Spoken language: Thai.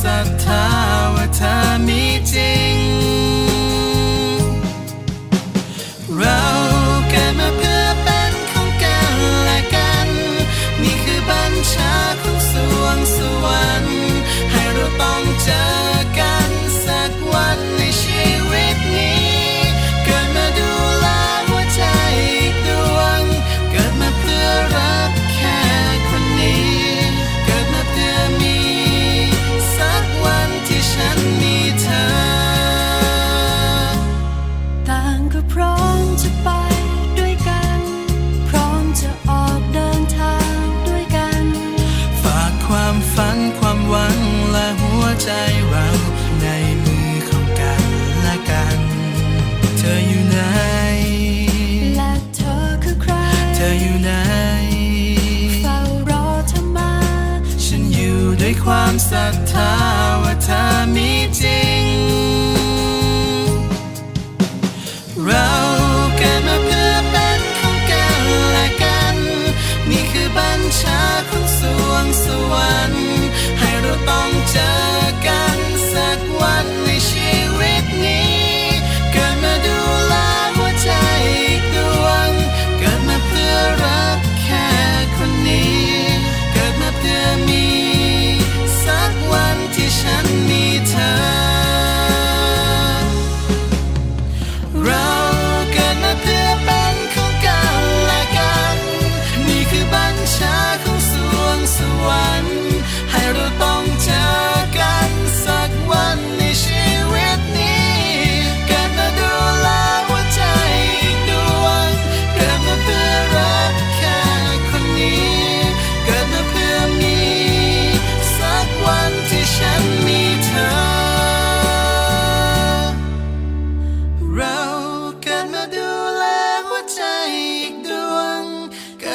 sometime, what time meeting. ใจเราในมือของกันและกัน เธออยู่ไหน และเธอคือใคร เธออยู่ไหนเฝ้ารอเธอมา ฉันอยู่ด้วยความศรัทธาว่าเธอมีจริง เราเกิเพื่อเป็นของกันและกัน นี่คือบัญชาของสวงสวรรค์ให้เราต้องเจอ